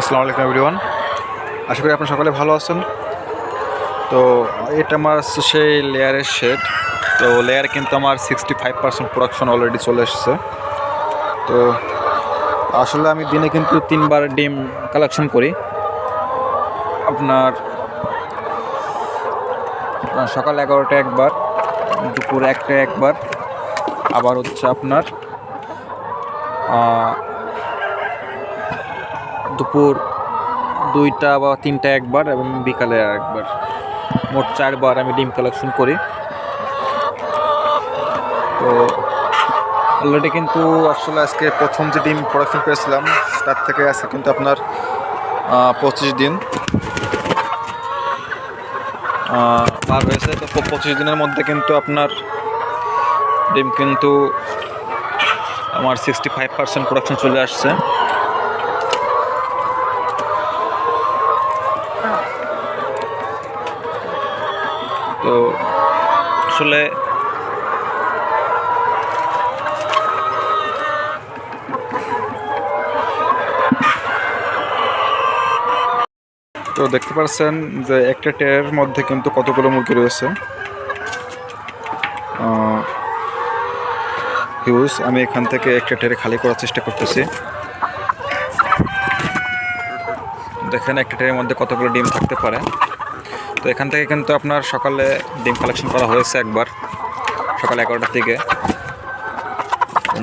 আসসালামু আলাইকুম এভরিওয়ান আশা করি আপনারা সকলে ভালো আছেন। তো এটা আমার সেই লেয়ারের শেড তো লেয়ার কিন্তু আমার sixty five percent production already চলে এসেছে। তো আসলে আমি দিনে কিন্তু তিনবার ডিম কালেকশন করি। আপনার সকাল এগারোটা একবার, দুপুর একটা একবার। আবার হচ্ছে আপনার দুপুর দুইটা বা তিনটা একবার এবং বিকালে একবার। মোট চারবার আমি ডিম কালেকশন করি। তো অলরেডি কিন্তু আসলে আজকে প্রথম যে ডিম প্রোডাকশন পেয়েছিলাম তার থেকে আজকে কিন্তু আপনার পঁচিশ দিন। পার হয়েছে তো পঁচিশ দিনের মধ্যে কিন্তু আপনার ডিম কিন্তু আমার সিক্সটি ফাইভ পার্সেন্ট প্রোডাকশন চলে আসছে। তো আসলে তো দেখতে পাচ্ছেন যে একটা টেরের মধ্যে কিন্তু কতগুলো মুরগি রয়েছে। হিউজ, আমি এখান থেকে একটা টেরে খালি করার চেষ্টা করতেছি। দেখেন একটা টেরের মধ্যে কতগুলো ডিম থাকতে পারে। তো এখান থেকে কিন্তু আপনার সকালে ডিম কালেকশন করা হয়েছে একবার, সকাল এগারোটার দিকে।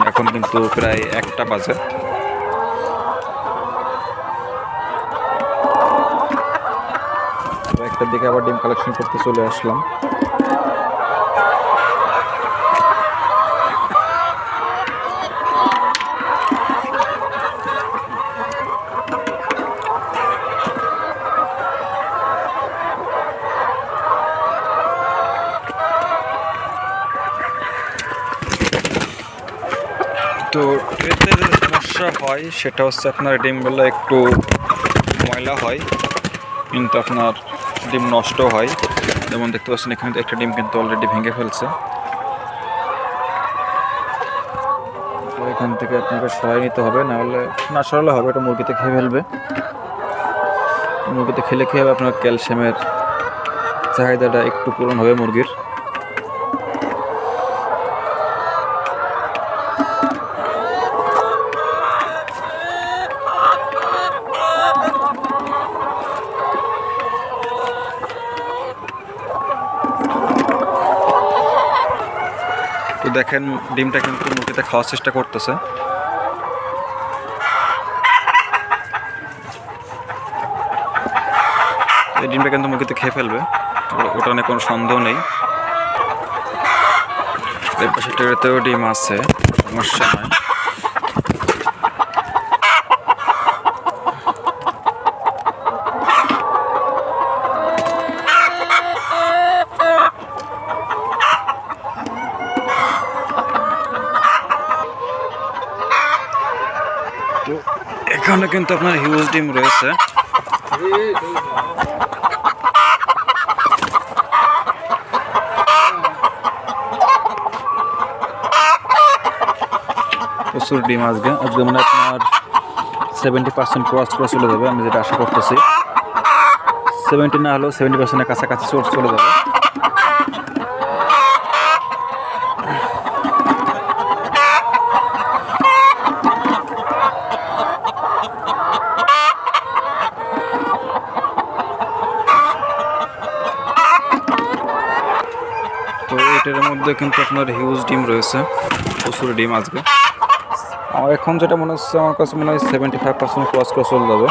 এখন কিন্তু প্রায় একটা বাজে। একটার দিকে আবার ডিম কালেকশন করতে চলে আসলাম। তো ট্রেতে যে সমস্যা হয়, সেটা হচ্ছে আপনার ডিমগুলো একটু ময়লা হয়, কিন্তু আপনার ডিম নষ্ট হয়। যেমন দেখতে পাচ্ছেন, এখানে একটা ডিম কিন্তু অলরেডি ভেঙে ফেলছে। এখান থেকে আপনাকে সরাই নিতে হবে, নাহলে না সরালে হবে, এটা মুরগিতে খেয়ে ফেলবে। মুরগিতে খেলে খেয়ে আপনার ক্যালসিয়ামের চাহিদাটা একটু পূরণ হবে মুরগির। তো দেখেন, ডিমটা কিন্তু মুরগিতে খাওয়ার চেষ্টা করতেছে। এই ডিমটা কিন্তু মুরগিতে খেয়ে ফেলবে ওটা নিয়ে কোনো সন্দেহ নেই। এর পাশে টেরেতেও ডিম আছে, সমস্যা নয় এখানে কিন্তু আপনার হিউজ ডিম রয়েছে। প্রচুর ডিম আজকে। আজকে মানে আপনার সেভেন্টি পার্সেন্ট ক্রস করে চলে যাবে, আমি যেটা আশা করতেছি। সেভেন্টি না হলেও সেভেন্টি পার্সেন্টের কাছাকাছি চোর চলে যাবে। তো এটার মধ্যে কিন্তু আপনার হিউজ ডিম রয়েছে। প্রচুর ডিম আজকে। আমার এখন যেটা মনে হচ্ছে, আমার কাছে মনে হয় সেভেন্টি ফাইভ পার্সেন্ট ক্রস করে চলে যাবে।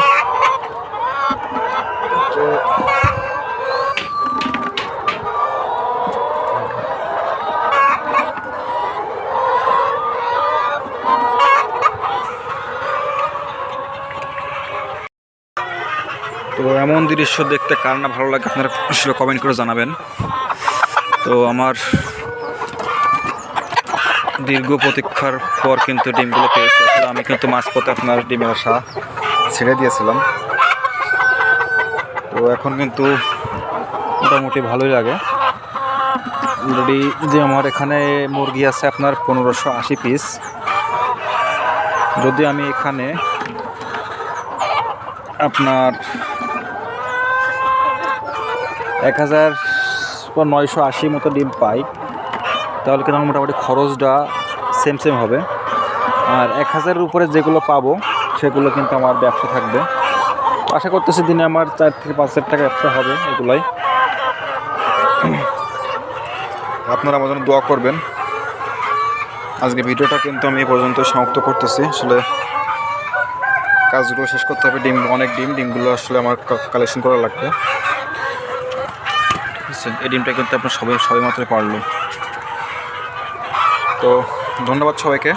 তো এমন দৃশ্য দেখতে কার না ভালো লাগে, আপনারা কমেন্ট করে জানাবেন। তো আমার দীর্ঘ প্রতীক্ষার পর কিন্তু ডিমগুলো পেয়েছি। আসলে আমি কিন্তু মাঝপথে আপনার ডিমের আশা ছেড়ে দিয়েছিলাম। তো এখন কিন্তু মোটামুটি ভালোই লাগে। অলরেডি যে আমার এখানে মুরগি আছে আপনার পনেরোশো আশি পিস যদি আমি এখানে আপনার এক হাজার বা নয়শো আশি মতো ডিম পাই। তাহলে কিন্তু আমার মোটামুটি খরচটা সেম সেম হবে। আর এক হাজারের উপরে যেগুলো পাবো, সেগুলো কিন্তু আমার ব্যবসা থাকবে। আশা করতেছি দিনে আমার চার থেকে পাঁচ হাজার টাকা ব্যবসা হবে এগুলাই। আপনারা আমার জন্য দোয়া করবেন। আজকে ভিডিওটা কিন্তু আমি এ পর্যন্ত সমাপ্ত করতেছি। আসলে কাজগুলো শেষ করতে হবে। ডিম, অনেক ডিম, ডিমগুলো আসলে আমার কালেকশন করা লাগবে। আছে এই ডিমটা কিন্তু আপনার সবাই সবাই মাত্র পারল। তো ধন্যবাদ সবাইকে।